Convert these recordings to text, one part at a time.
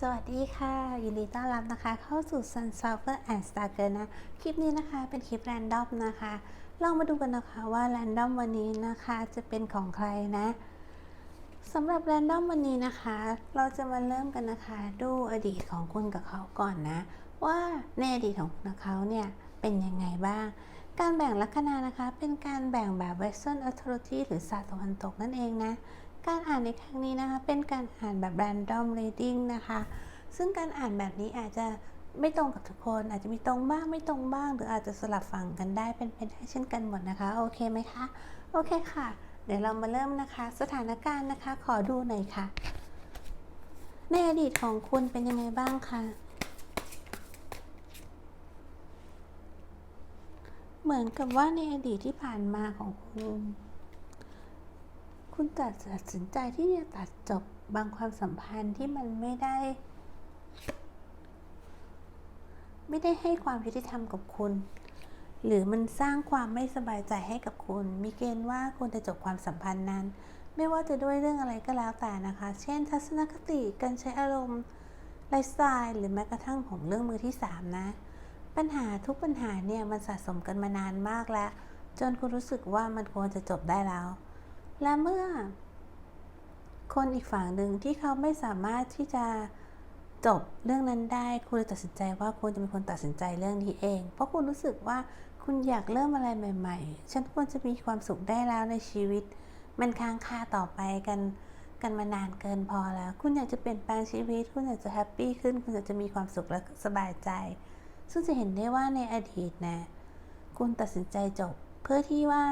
สวัสดีค่ะ ยินดีต้อนรับนะคะ เข้าสู่ Sunflower and Star Girl นะ คลิปนี้นะคะเป็นคลิปแรนดอมนะคะลองมาดูกันนะคะว่าแรนดอมวันนี้นะคะจะเป็นของใครนะสำหรับแรนดอมวันนี้นะคะ เราจะมาเริ่มกันนะคะ ดูอดีตของคุณกับเขาก่อนนะ ว่าในอดีตของคุณเขาเนี่ยเป็นยังไงบ้าง การแบ่งลัคนานะคะ เป็นการแบ่งแบบ Western Astrology หรือศาสตร์ตะวันตกนั่นเองนะ การอ่านในครั้งนี้นะคะ เป็นการอ่านแบบ random reading นะคะ ซึ่งการอ่านแบบนี้อาจจะไม่ตรงกับทุกคน อาจจะมีตรงบ้างไม่ตรงบ้าง หรืออาจจะสลับฝั่งกันได้เป็นไปได้เช่นกันหมดนะคะ โอเคไหมคะ โอเคค่ะ เดี๋ยวเรามาเริ่มนะคะ สถานการณ์นะคะ ขอดูหน่อยค่ะ ในอดีตของคุณเป็นยังไงบ้างคะเหมือนกับว่าในอดีตที่ผ่านมาของคุณ คุณตัดสินใจที่จะตัดจบบางความสัมพันธ์ที่มันไม่ได้ ไม่ได้ให้ความยุติธรรมกับคุณ หรือมันสร้างความไม่สบายใจให้กับคุณ มีเกณฑ์ว่าคุณจะจบความสัมพันธ์นั้น ไม่ว่าจะด้วยเรื่องอะไรก็แล้วแต่นะคะ เช่น ทัศนคติการใช้อารมณ์ไลฟ์สไตล์หรือแม้กระทั่งของเรื่องมือที่ 3 นะ ปัญหาทุกปัญหาเนี่ยมันสะสมกันมานานมากแล้ว จนคุณรู้สึกว่ามันควรจะจบได้แล้ว และเมื่อ คนอีกฝั่งหนึ่งที่เขาไม่สามารถที่จะจบเรื่องนั้นได้ คุณเลยตัดสินใจว่าคุณจะเป็นคนตัดสินใจเรื่องนี้เอง เพราะคุณรู้สึกว่าคุณอยากเริ่มอะไรใหม่ ๆ ฉันควรจะมีความสุขได้แล้วในชีวิต มันค้างคาต่อไปกันกันมานานเกินพอแล้ว คุณอยากจะเปลี่ยนแปลงชีวิต คุณอยากจะแฮปปี้ขึ้น คุณอยากจะมีความสุขและสบายใจ ซึ่งจะเห็นได้ว่าในอดีตนะ คุณตัดสินใจจบ เพื่อที่ว่า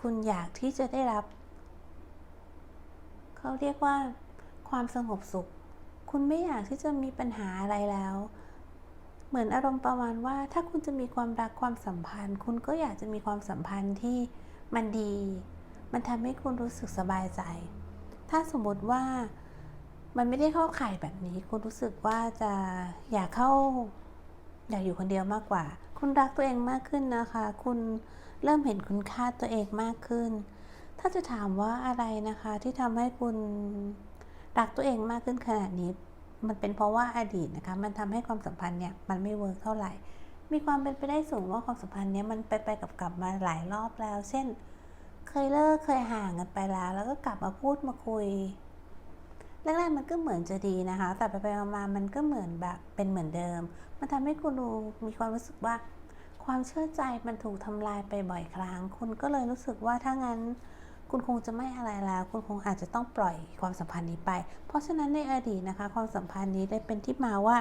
คุณอยากที่จะได้รับ เขาเรียกว่าความสงบสุข คุณไม่อยากที่จะมีปัญหาอะไรแล้ว เหมือนอารมณ์ประมาณว่า ถ้าคุณจะมีความรักความสัมพันธ์ คุณก็อยากจะมีความสัมพันธ์ที่มันดี มันทำให้คุณรู้สึกสบายใจ ถ้าสมมติว่ามันไม่ได้เข้าข่ายแบบนี้ คุณรู้สึกว่าจะอยากเข้า อยากอยู่คนเดียวมากกว่า คุณรักตัวเองมากขึ้นนะคะ คุณเริ่มเห็นคุณค่าตัวเองมากขึ้น ถ้าจะถามว่าอะไรนะคะที่ทำให้คุณรักตัวเองมากขึ้นขนาดนี้ มันเป็นเพราะว่าอดีตนะคะ มันทำให้ความสัมพันธ์เนี่ยมันไม่เวิร์กเท่าไหร่ มีความเป็นไปได้สูงว่าความสัมพันธ์เนี้ยมันไปไปกับกลับมาหลายรอบแล้ว เช่น เคยเลิกเคยห่างกันไปแล้ว แล้วก็กลับมาพูดมาคุยแรกๆมันก็เหมือนจะดีนะคะ แต่ไปไปมามันก็เหมือนแบบเป็นเหมือนเดิม มันทำให้คุณดูมีความรู้สึกว่า ความเชื่อใจมันถูกทำลายไปบ่อยครั้ง คุณก็เลยรู้สึกว่าถ้างั้น คุณคงจะไม่อะไรแล้ว คุณคงอาจจะต้องปล่อยความสัมพันธ์นี้ไป เพราะฉะนั้นในอดีตนะคะ ความสัมพันธ์นี้ได้เป็นที่มาว่า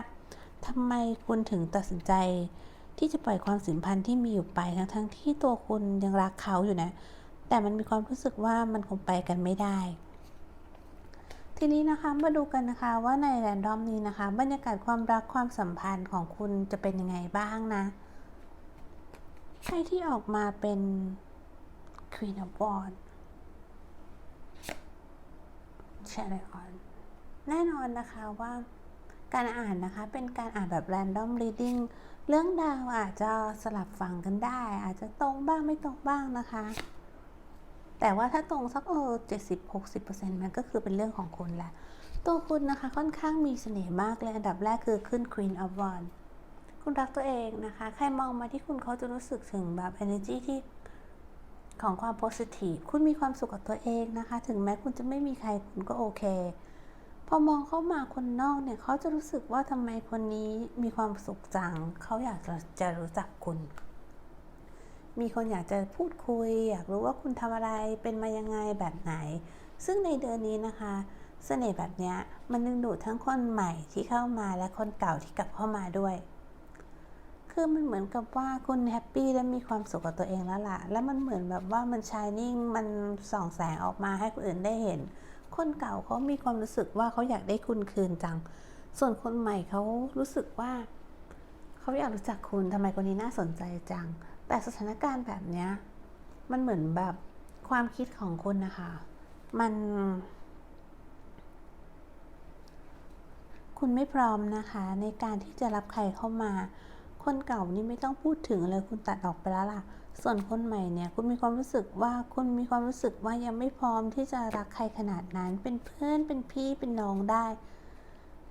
ทำไมคุณถึงตัดสินใจ ที่จะปล่อยความสัมพันธ์ที่มีอยู่ไปทั้งๆทที่ตัวคุณยังรักเขาอยู่นะ แต่มันมีความรู้สึกว่ามันคงไปกันไม่ได้ทีนี้นะคะมาดูกันนะคะว่าในแรนดอมนี้นะคะ บรรยากาศความรักความสัมพันธ์ของคุณจะเป็นยังไงบ้างนะใครที่ออกมาเป็น Queen of Wands แชร์ไลออนแน่นอนนะคะว่าการอ่านนะคะเป็นการอ่านแบบ random reading เรื่องดาวอาจจะสลับฝั่งกันได้ อาจจะตรงบ้างไม่ตรงบ้างนะคะ แต่ว่าถ้าตรงสักเออเจ็ดสิบหกสิบเปอร์เซ็นต์มันก็คือเป็นเรื่องของคุณแหละ ตัวคุณนะคะค่อนข้างมีเสน่ห์มากเลยอันดับแรกคือขึ้น Queen of Wands คุณรักตัวเองนะคะ ใครมองมาที่คุณเขาจะรู้สึกถึงแบบ energy ที่ ของความ positive คุณมีความสุขกับตัวเองนะคะ ถึงแม้คุณจะไม่มีใครคุณก็โอเค พอมองเข้ามาคนนอกเนี่ยเขาจะรู้สึกว่าทำไมคนนี้มีความสุขจัง เขาอยากจะจะรู้จักคุณ มีคนอยากจะพูดคุย อยากรู้ว่าคุณทำอะไรเป็นมายังไงแบบไหน ซึ่งในเดือนนี้นะคะเสน่ห์แบบเนี้ยมันดึงดูดทั้งคนใหม่ที่เข้ามาและคนเก่าที่กลับเข้ามาด้วย คือมันเหมือนกับว่าคุณแฮปปี้และมีความสุขกับตัวเองแล้วล่ะ แล้วมันเหมือนแบบว่ามันชายนิ่ง มันส่องแสงออกมาให้คนอื่นได้เห็น คนเก่าเขามีความรู้สึกว่าเขาอยากได้คุณคืนจัง ส่วนคนใหม่เขารู้สึกว่าเขาอยากรู้จักคุณทำไมคนนี้น่าสนใจจัง แต่สถานการณ์แบบเนี้ยมันเหมือนแบบความคิดของคุณนะคะ มัน คุณไม่พร้อมนะคะ ในการที่จะรับใครเข้ามา คนเก่านี่ไม่ต้องพูดถึงเลยคุณตัดออกไปแล้วล่ะ ส่วนคนใหม่เนี่ยคุณมีความรู้สึกว่าคุณมีความรู้สึกว่ายังไม่พร้อมที่จะรักใครขนาดนั้น เป็นเพื่อนเป็นพี่เป็นน้องได้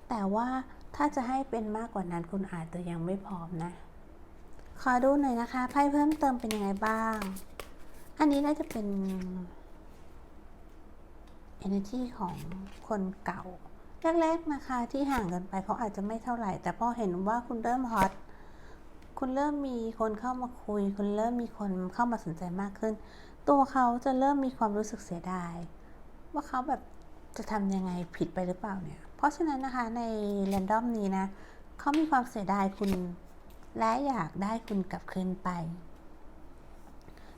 แต่ว่าถ้าจะให้เป็นมากกว่านั้นคุณอาจจะยังไม่พร้อมนะ ขอดูหน่อยนะคะไพ่เพิ่มเติมเป็นยังไงบ้าง อันนี้น่าจะเป็น energy ของคนเก่าแรกๆนะคะที่ห่างกันไปเขาอาจจะไม่เท่าไหร่ แต่พอเห็นว่าคุณเริ่มฮอต คุณเริ่มมีคนเข้ามาคุย คุณเริ่มมีคนเข้ามาสนใจมากขึ้น ตัวเขาจะเริ่มมีความรู้สึกเสียดาย ว่าเขาแบบจะทำยังไงผิดไปหรือเปล่าเนี่ย เพราะฉะนั้นนะคะในเรนดอมนี้นะเขามีความเสียดายคุณและอยากได้คุณกลับคืนไป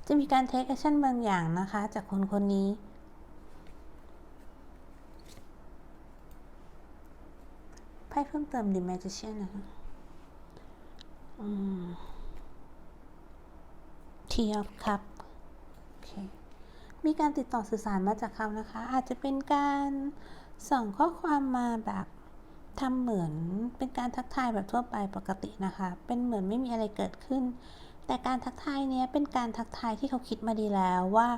จะมีการเทคแอคชั่นบางอย่างนะคะ จากคนคนนี้ ไพ่เพิ่มเติม The Magician นะคะ อืม Tea of Cup โอเคมีการติดต่อสื่อสารมาจากเขานะคะ อาจจะเป็นการส่งข้อความมาแบบทำเหมือนเป็นการทักทายแบบทั่วไปปกตินะคะ เป็นเหมือนไม่มีอะไรเกิดขึ้น แต่การทักทายเนี้ยเป็นการทักทายที่เขาคิดมาดีแล้วว่า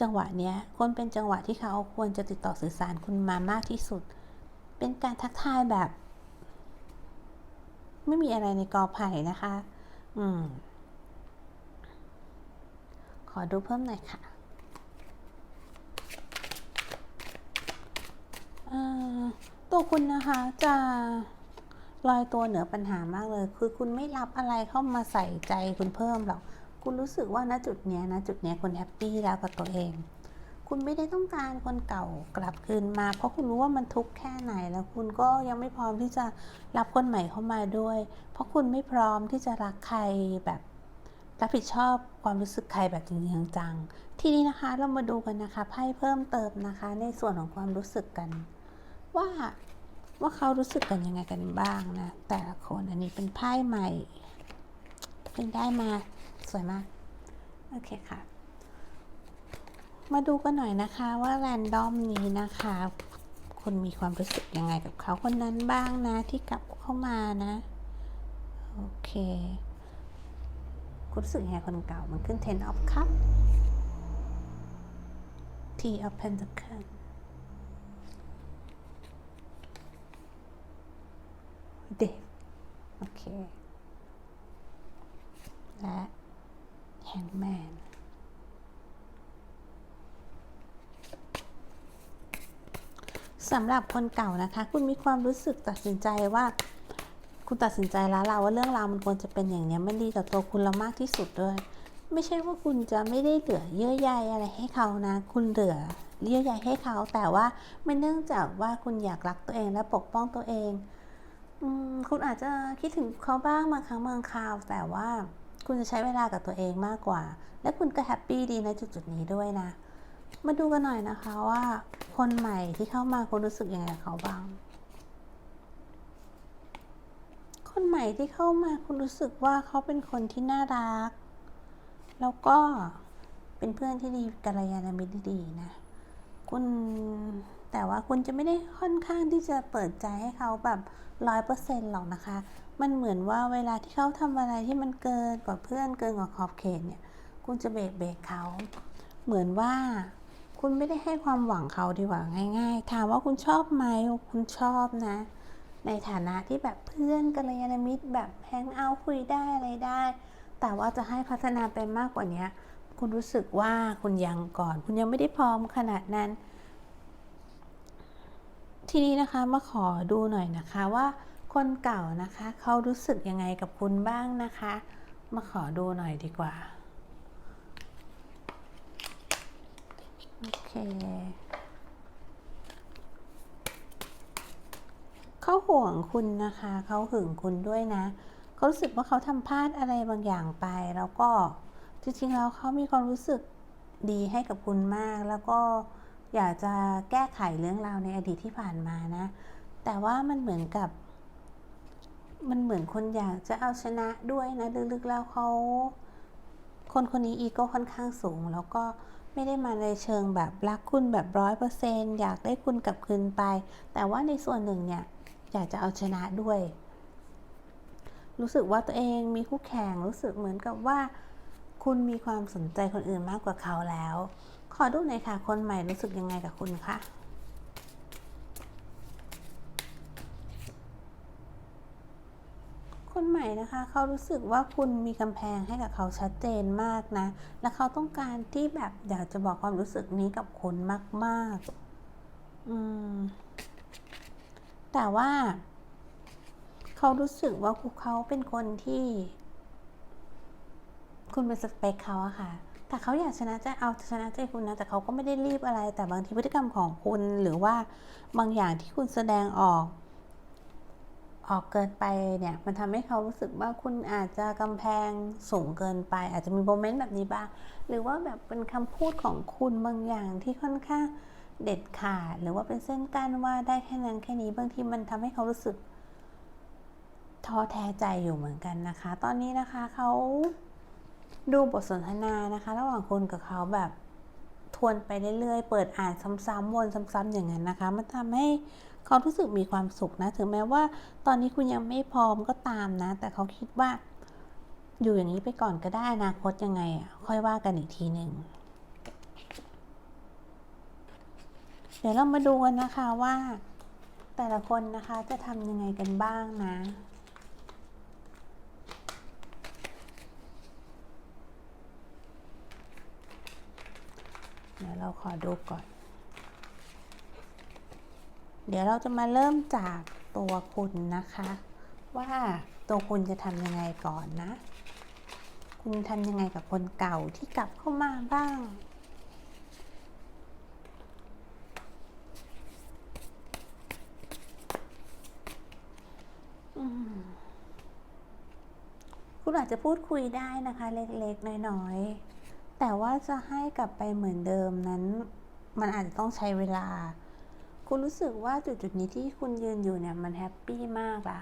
จังหวะเนี้ยควรเป็นจังหวะที่เขาควรจะติดต่อสื่อสารคุณมามากที่สุด เป็นการทักทายแบบ ไม่มีอะไรในกอไผ่นะคะ อืม ขอดูเพิ่มหน่อยค่ะตัวคุณนะคะจะลอยตัวเหนือปัญหามากเลย คือคุณไม่รับอะไรเข้ามาใส่ใจคุณเพิ่มหรอก คุณรู้สึกว่าณจุดเนี้ยนะจุดเนี้ยคุณแฮปปี้แล้วกับตัวเอง คุณไม่ได้ต้องการคนเก่ากลับคืนมา เพราะคุณรู้ว่ามันทุกข์แค่ไหนแล้วคุณก็ยังไม่พร้อมที่จะรับคนใหม่เข้ามาด้วย เพราะคุณไม่พร้อมที่จะรักใครแบบรับผิดชอบความรู้สึกใครแบบจริงจังทีนี้นะคะเรามาดูกันนะคะไพ่เพิ่มเติมนะคะ ในส่วนของความรู้สึกกัน ว่าว่าเขารู้สึกกันยังไงกันบ้างนะ แต่ละคนอันนี้เป็นไพ่ใหม่เพิ่งได้มาสวยมาก โอเคค่ะ มาดูกันหน่อยนะคะว่าแรนดอมนี้นะคะ คุณมีความรู้สึกยังไงกับเขาคนนั้นบ้างนะที่กลับเข้ามานะ โอเค คุณรู้สึกยังไงคนเก่ามันขึ้น ten of cup t of pentacle เด็กโอเค และแฮงแมน สำหรับคนเก่านะคะ คุณมีความรู้สึกตัดสินใจว่า คุณตัดสินใจแล้วเราว่าเรื่องราวมันควรจะเป็นอย่างนี้มันดีต่อตัวคุณเรามากที่สุดด้วย ไม่ใช่ว่าคุณจะไม่ได้เหลือเยื่อใยอะไรให้เขานะ คุณเหลือเยื่อใยให้เขา แต่ว่าไม่เนื่องจากว่าคุณอยากรักตัวเองและปกป้องตัวเองอคุณอาจจะคิดถึงเขาบ้างบางครั้งบางคราว แต่ว่าคุณจะใช้เวลากับตัวเองมากกว่า และคุณก็แฮปปี้ดีในจุดๆนี้ด้วยนะ มาดูกันหน่อยนะคะว่า คนใหม่ที่เข้ามาคุณรู้สึกยังไงกับเขาบ้าง คนใหม่ที่เข้ามาคุณรู้สึกว่าเขาเป็นคนที่น่ารัก แล้วก็เป็นเพื่อนที่ดีกัลยาณมิตรดีนะ คุณแต่ว่าคุณจะไม่ได้ค่อนข้างที่จะเปิดใจให้เขาแบบร้อยเปอร์เซ็นต์หรอกนะคะ มันเหมือนว่าเวลาที่เขาทำอะไรที่มันเกินกว่าเพื่อนเกินกว่าขอบเขตเนี่ย คุณจะเบรกเบรกเขา เหมือนว่า คุณไม่ได้ให้ความหวังเขาดีกว่าง่าย ๆ ถามว่าคุณชอบไหมคุณชอบนะ ในฐานะที่แบบเพื่อนกัลยาณมิตรแบบแฮงเอาท์คุยได้อะไรได้ แต่ว่าจะให้พัฒนาไปมากกว่านี้คุณรู้สึกว่าคุณยังก่อน คุณยังไม่ได้พร้อมขนาดนั้น ทีนี้นะคะมาขอดูหน่อยนะคะว่าคนเก่านะคะ เขารู้สึกยังไงกับคุณบ้างนะคะ มาขอดูหน่อยดีกว่า โอเค เขาห่วงคุณนะคะ เขาหึงคุณด้วยนะเขารู้สึกว่าเขาทำพลาดอะไรบางอย่างไป แล้วก็จริงๆแล้วเขามีความรู้สึกดีให้กับคุณมาก แล้วก็อยากจะแก้ไขเรื่องราวในอดีตที่ผ่านมานะ แต่ว่ามันเหมือนกับ มันเหมือนคนอยากจะเอาชนะด้วยนะ ลึกๆแล้วเขาคนคนนี้อีโก้ค่อนข้างสูง แล้วก็ ไม่ได้มาในเชิงแบบรักคุณแบบร้อยเปอร์เซนอยากได้คุณกลับคืนไป แต่ว่าในส่วนหนึ่งเนี่ยอยากจะเอาชนะด้วย รู้สึกว่าตัวเองมีคู่แข่งรู้สึกเหมือนกับว่า คุณมีความสนใจคนอื่นมากกว่าเขาแล้ว ขอดูหน่อยค่ะ คนใหม่รู้สึกยังไงกับคุณคะ คนใหม่นะคะ เขารู้สึกว่าคุณมีกำแพงให้กับเขาชัดเจนมากนะ และเขาต้องการที่แบบอยากจะบอกความรู้สึกนี้กับคุณมากๆ อืม แต่ว่า เขารู้สึกว่าเขาเป็นคนที่ คุณเป็นสเปคเขาอะค่ะแต่เขาอยากชนะใจ เอาชนะใจคุณนะ แต่เขาก็ไม่ได้รีบอะไร แต่บางทีพฤติกรรมของคุณ หรือว่าบางอย่างที่คุณแสดงออก ออกเกินไปเนี่ยมันทำให้เขารู้สึกว่าคุณอาจจะกำแพงสูงเกินไป อาจจะมีโมเมนต์แบบนี้บ้าง หรือว่าแบบเป็นคำพูดของคุณบางอย่างที่ค่อนข้างเด็ดขาด หรือว่าเป็นเส้นกั้นว่าได้แค่นั้นแค่นี้บางทีมันทำให้เขารู้สึกท้อแท้ใจอยู่เหมือนกันนะคะ ตอนนี้นะคะเขาดูบทสนทนานะคะ ระหว่างคุณกับเขาแบบทวนไปเรื่อยๆ เปิดอ่านซ้ำๆวนซ้ำๆอย่างนั้นนะคะ มันทำให้ เขารู้สึกมีความสุขนะ ถึงแม้ว่า ตอนนี้คุณยังไม่พร้อมก็ตามนะ แต่เขาคิดว่า อยู่อย่างนี้ไปก่อนก็ได้อนาคตยังไงอะค่อยว่ากันอีกทีหนึ่งเดี๋ยวเรามาดูกันนะคะว่า แต่ละคนนะคะจะทำยังไงกันบ้างนะเดี๋ยวเราขอดูก่อน เดี๋ยวเราจะมาเริ่มจากตัวคุณนะคะ ว่าตัวคุณจะทำยังไงก่อนนะ คุณทำยังไงกับคนเก่าที่กลับเข้ามาบ้าง คุณอาจจะพูดคุยได้นะคะ เล็กๆ น้อยๆ แต่ว่าจะให้กลับไปเหมือนเดิมนั้น มันอาจจะต้องใช้เวลา คุณรู้สึกว่าจุดๆนี้ที่คุณยืนอยู่เนี่ยมันแฮปปี้มากละ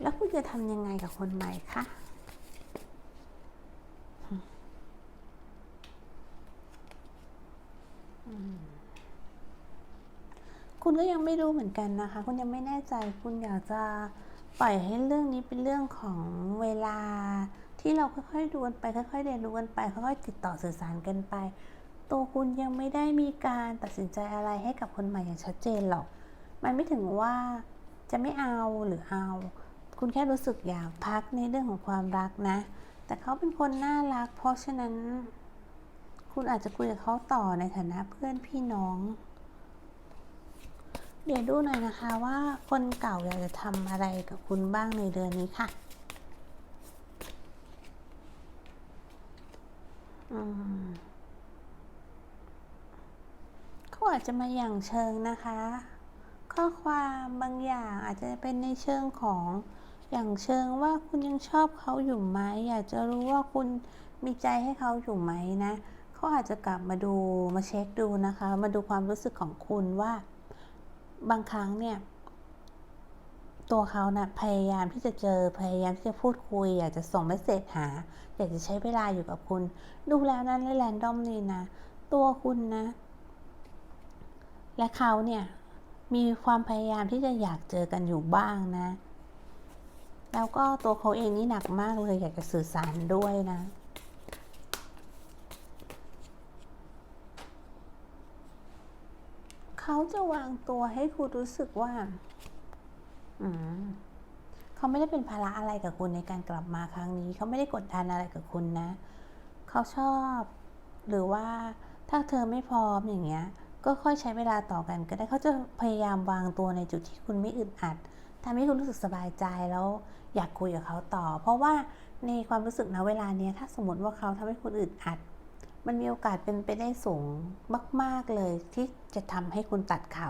แล้วคุณจะทำยังไงกับคนใหม่คะคุณก็ยังไม่รู้เหมือนกันนะคะ คุณยังไม่แน่ใจ คุณอยากจะปล่อยให้เรื่องนี้เป็นเรื่องของเวลาที่เราค่อยๆดูกันไป ค่อยๆเรียนรู้กันไป ค่อยๆติดต่อสื่อสารกันไป ตัวคุณยังไม่ได้มีการตัดสินใจอะไรให้กับคนใหม่อย่างชัดเจนหรอก มันไม่ถึงว่าจะไม่เอาหรือเอา คุณแค่รู้สึกอยากพักในเรื่องของความรักนะ แต่เขาเป็นคนน่ารัก เพราะฉะนั้น คุณอาจจะคุยกับเขาต่อในฐานะเพื่อนพี่น้อง เดี๋ยวดูหน่อยนะคะว่าคนเก่าอยากจะทำอะไรกับคุณบ้างในเดือนนี้ค่ะอืมเขา อาจจะมาอย่างเชิงนะคะ ข้อความบางอย่างอาจจะเป็นในเชิงของอย่างเชิงว่าคุณยังชอบเขาอยู่ไหมอยากจะรู้ว่าคุณมีใจให้เขาอยู่ไหมนะเขาอาจจะกลับมาดูมาเช็คดูนะคะ มาดูความรู้สึกของคุณว่า บางครั้งเนี่ยตัวเขานะ่ะพยายามที่จะเจอพยายามที่จะพูดคุย อยากจะส่งเมสเซจหา อยากจะใช้เวลาอยู่กับคุณ ดูแล้วนั้นแรนดอมนี่นะ ตัวคุณนะ และเขาเนี่ยมีความพยายามที่จะอยากเจอกันอยู่บ้างนะ แล้วก็ตัวเขาเองนี่หนักมากเลยอยากจะสื่อสารด้วยนะเขาจะวางตัวให้คุณรู้สึกว่า อืมเขาไม่ได้เป็นภาระอะไรกับคุณในการกลับมาครั้งนี้ เขาไม่ได้กดดันอะไรกับคุณนะ เขาชอบ หรือว่าถ้าเธอไม่พร้อมอย่างเงี้ย ก็ค่อยใช้เวลาต่อกันก็ได้เขาจะพยายามวางตัวในจุดที่คุณไม่อึดอัดทำให้คุณรู้สึกสบายใจแล้วอยากคุยกับเขาต่อ เพราะว่าในความรู้สึกนะเวลาเนี้ยถ้าสมมติว่าเขาทำให้คุณอึดอัด มันมีโอกาสเป็นไปได้สูงมาก ๆเลยที่จะทำให้คุณตัดเขา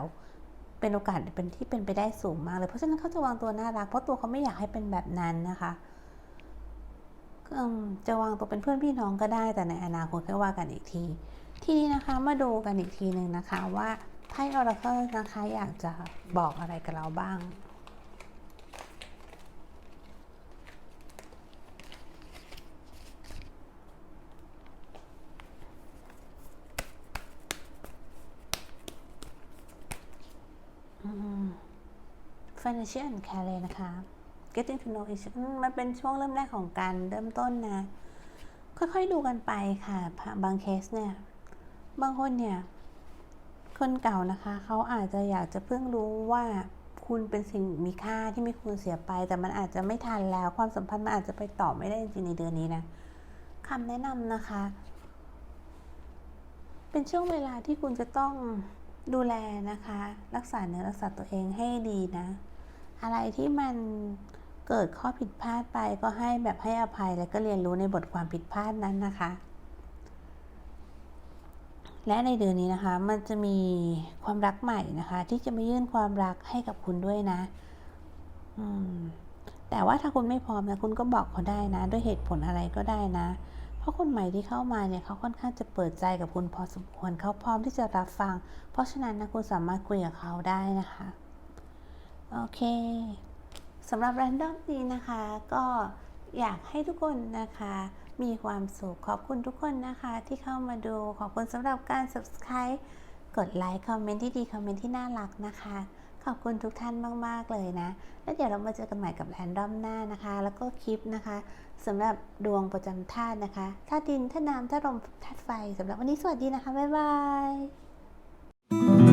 เป็นโอกาสเป็นที่เป็นไปได้สูงมากเลย เพราะฉะนั้นเขาจะวางตัวน่ารักเพราะตัวเขาไม่อยากให้เป็นแบบนั้นนะคะจะวางตัวเป็นเพื่อนพี่น้องก็ได้แต่ในอนาคตค่อยว่ากันอีกที ทีนี้นะคะมาดูกันอีกทีหนึ่งนะคะว่าไพ่ออราเคิลนะคะอยากจะบอกอะไรกับเราบ้างอืม financial and career นะคะ getting to know each มมันเป็นช่วงเริ่มแรกของการเริ่มต้นนะ ค่อยๆดูกันไปค่ะ บางเคสเนี่ย บางคนเนี่ย คนเก่านะคะ เขาอาจจะอยากจะเพิ่งรู้ว่าคุณเป็นสิ่งมีค่าที่ไม่ควรเสียไป แต่มันอาจจะไม่ทันแล้ว ความสัมพันธ์มันอาจจะไปต่อไม่ได้จริงๆในเดือนนี้นะคำแนะนำนะคะ เป็นช่วงเวลาที่คุณจะต้องดูแลนะคะ รักษาเนื้อรักษาตัวเองให้ดีนะ อะไรที่มันเกิดข้อผิดพลาดไปก็ให้แบบให้อภัยแล้วก็เรียนรู้ในบทความผิดพลาดนั้นนะคะ และในเดือนนี้นะคะ มันจะมีความรักใหม่นะคะ ที่จะมายื่นความรักให้กับคุณด้วยนะอืมแต่ว่าถ้าคุณไม่พร้อมนะคุณก็บอกเขาได้นะ ด้วยเหตุผลอะไรก็ได้นะ เพราะคนใหม่ที่เข้ามาเนี่ยเขาค่อนข้างจะเปิดใจกับคุณพอสมควรเขาพร้อมที่จะรับฟัง เพราะฉะนั้นนะคุณสามารถคุยกับเขาได้นะคะโอเคสำหรับแรนดอมนี้นะคะ ก็อยากให้ทุกคนนะคะ มีความสุขขอบคุณทุกคนนะคะที่เข้ามาดูขอบคุณสำหรับการ subscribe กดไลค์คอมเมนต์ที่ดีคอมเมนต์ที่น่ารักนะคะ ขอบคุณทุกท่านมาก ๆ เลยนะ แล้วเดี๋ยวเรามาเจอกันใหม่กับแรนดอมหน้านะคะ แล้วก็คลิปนะคะสำหรับดวงประจำธาตุนะคะธาตุดินธาตุน้ำธาตุลมธาตุไฟสำหรับวันนี้สวัสดีนะคะ บ๊ายบาย